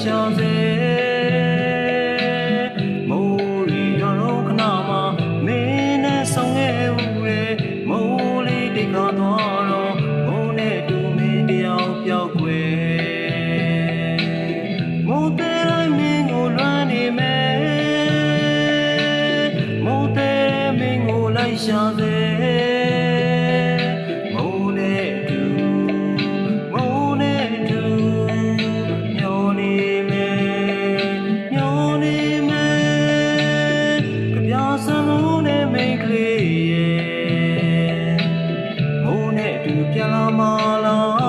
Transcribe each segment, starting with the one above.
ရှောင်စေမိုးရီရောခနာမှာမင်းနဲ့ဆောင်ခဲ့ဦးလေမိုးလေးတိတ်ခါသွားတော့မိုးနဲ့တူမင်းတယောက်ပြောက်ွယ်မိုးတဲ့လိုက်မင်းကိုလွမ်းနေမယ်မိုးတဲ့မင်းကိုလိုက်ရှာစေ to 马拉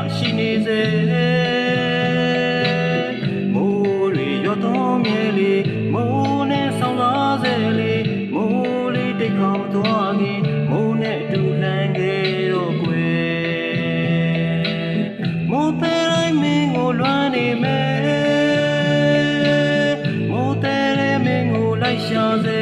ရောက်ရှိနေစေမိုးတွေရောတော့မြဲလေမိုးနဲ့ဆောင်လာစေလေမိုးလေးတိတ်ခေါမသွားခင်မိုးနဲ့တူလန်းခဲ့တော့ကွယ်မိုးတဲ့တိုင်းမင်းကိုလွမ်းနေမယ်မိုးတဲ့မင်းကိုလိုက်ရှာစေ